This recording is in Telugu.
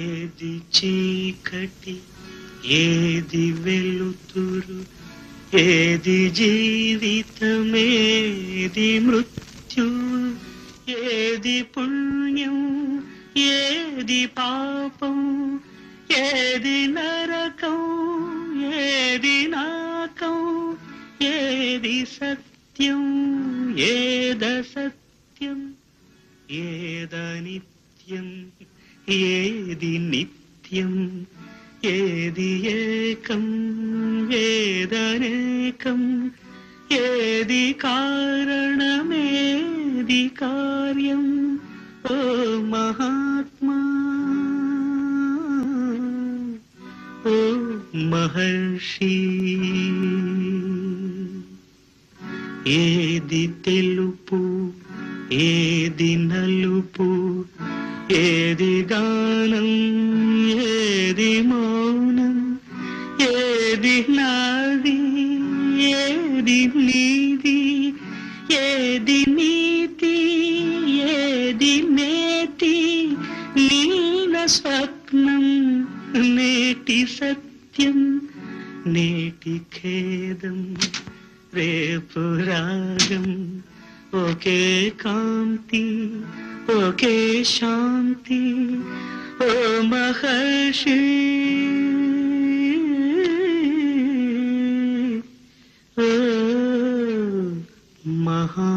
ఏది చీకటి ఏది వెలుతురు ఏది జీవితమేది మృత్యు ఏది పుణ్యం ఏది పాపం ఏది నరకం ఏది నాకం ఏది సత్యం ఏద సత్యం ఏద నిత్యం ఏది నిత్యం ఏది ఏకం ఏదనేకం ఏది కారణమేది కార్యం ఓ మహాత్మా ఓ మహర్షి. ఏది తెలుపు ఏది నలుపు ఏది గానం ఏది మౌనం ఏది నాది ఏది నీది ఏది నీతి ఏది నేతి నీల స్వప్నం నేటి సత్యం నేటి ఖేదం రేపు రాగం ఒకే కాంతి ओके शांति ओ महर्षि। ओ महा